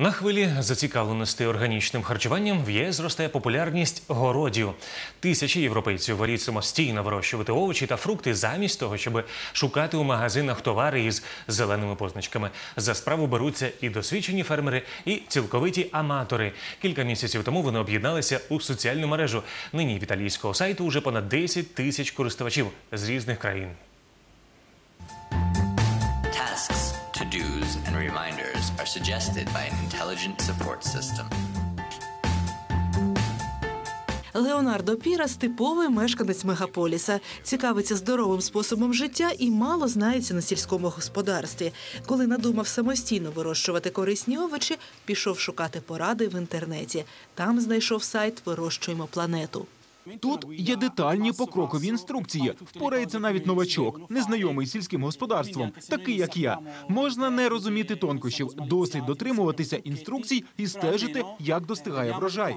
На хвилі зацікавленості органічним харчуванням в ЄС зростає популярність городів. Тисячі європейців воліють самостійно вирощувати овочі та фрукти замість того, щоб шукати у магазинах товари із зеленими позначками. За справу беруться і досвідчені фермери, і цілковиті аматори. Кілька місяців тому вони об'єдналися у соціальну мережу. Нині в італійського сайту вже понад 10 тисяч користувачів з різних країн. Dos, and reminders are suggested by an intelligent support system. Леонардо Пірас типовий мешканець мегаполіса, цікавиться здоровим способом життя і мало знається на сільському господарстві. Коли надумав самостійно вирощувати корисні овочі, пішов шукати поради в інтернеті. Там знайшов сайт Вирощуємо планету. Тут є детальні покрокові інструкції. Впорається навіть новачок, незнайомий з сільським господарством, такий як я. Можна не розуміти тонкощів, досить дотримуватися інструкцій і стежити, як достигає врожай.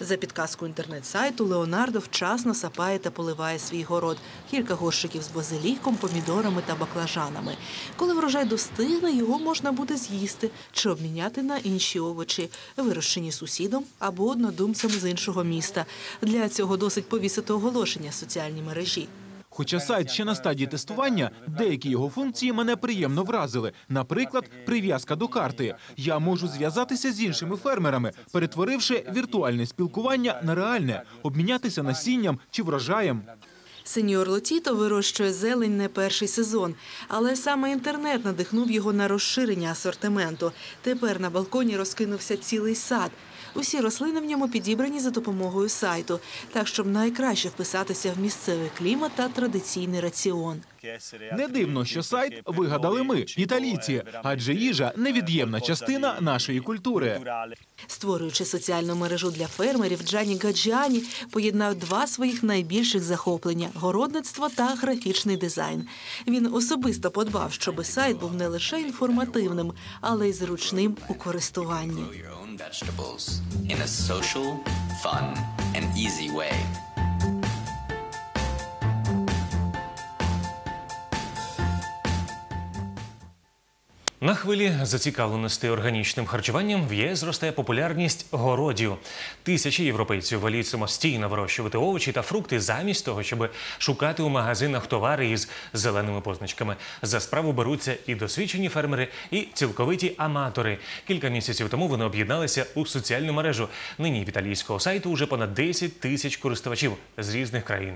За підказкою інтернет-сайту Леонардо вчасно сапає та поливає свій город. Кілька горщиків з базиліком, помідорами та баклажанами. Коли врожай достигне, його можна буде з'їсти чи обміняти на інші овочі, вирощені сусідом або однодумцем з іншого міста. Для цього досить повісити оголошення в соціальній мережі. Хоча сайт ще на стадії тестування, деякі його функції мене приємно вразили. Наприклад, прив'язка до карти. Я можу зв'язатися з іншими фермерами, перетворивши віртуальне спілкування на реальне, обмінятися насінням чи врожаєм. Сеньор Лотіто вирощує зелень не перший сезон, але саме інтернет надихнув його на розширення асортименту. Тепер на балконі розкинувся цілий сад. Усі рослини в ньому підібрані за допомогою сайту, так щоб найкраще вписатися в місцевий клімат та традиційний раціон. Не дивно, що сайт вигадали ми, італійці, адже їжа невід'ємна частина нашої культури. Створюючи соціальну мережу для фермерів, Джані Гаджіані поєднав два своїх найбільших захоплення городництво та графічний дизайн. Він особисто подбав, щоб сайт був не лише інформативним, але й зручним у користуванні. На хвилі зацікавленості органічним харчуванням в ЄС зростає популярність городів. Тисячі європейців воліють самостійно вирощувати овочі та фрукти замість того, щоб шукати у магазинах товари із зеленими позначками. За справу беруться і досвідчені фермери, і цілковиті аматори. Кілька місяців тому вони об'єдналися у соціальну мережу. Нині в італійського сайту вже понад 10 тисяч користувачів з різних країн.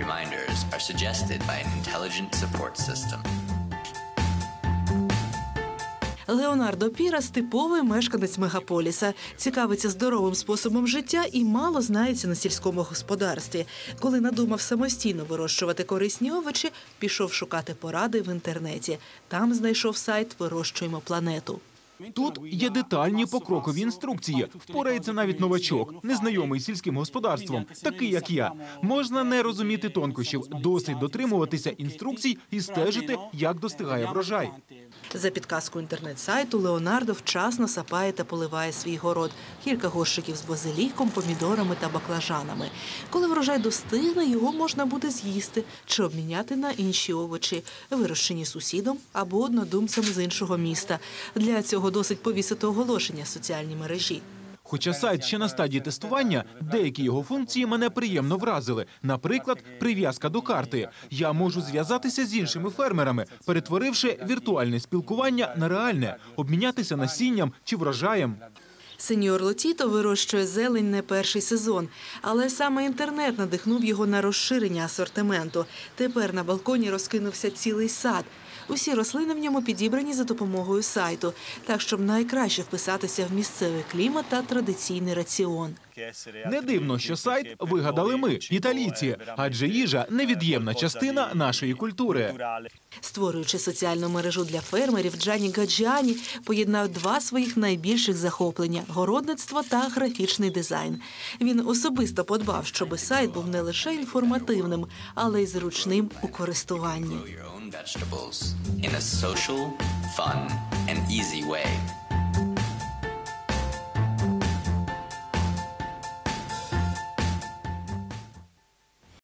Reminders are suggested by an intelligent support system. Леонардо Пірас типовий мешканець мегаполіса, цікавиться здоровим способом життя і мало знається на сільському господарстві. Коли надумав самостійно вирощувати корисні овочі, пішов шукати поради в інтернеті. Там знайшов сайт Вирощуємо планету. Тут є детальні покрокові інструкції. Впорається навіть новачок, незнайомий з сільським господарством, такий як я. Можна не розуміти тонкощів, досить дотримуватися інструкцій і стежити, як достигає врожай. За підказкою інтернет-сайту Леонардо вчасно сапає та поливає свій город. Кілька горщиків з базиліком, помідорами та баклажанами. Коли врожай достигне, його можна буде з'їсти чи обміняти на інші овочі, вирощені сусідом або однодумцем з іншого міста. Для цього досить повісити оголошення в соціальній мережі. Хоча сайт ще на стадії тестування, деякі його функції мене приємно вразили. Наприклад, прив'язка до карти. Я можу зв'язатися з іншими фермерами, перетворивши віртуальне спілкування на реальне, обмінятися насінням чи врожаєм. Сеньор Лотіто вирощує зелень не перший сезон, але саме інтернет надихнув його на розширення асортименту. Тепер на балконі розкинувся цілий сад. Усі рослини в ньому підібрані за допомогою сайту, так щоб найкраще вписатися в місцевий клімат та традиційний раціон. Не дивно, що сайт вигадали ми, італійці, адже їжа невід'ємна частина нашої культури. Створюючи соціальну мережу для фермерів, Джані Гаджіані поєднав два своїх найбільших захоплення городництво та графічний дизайн. Він особисто подбав, щоб сайт був не лише інформативним, але й зручним у користуванні.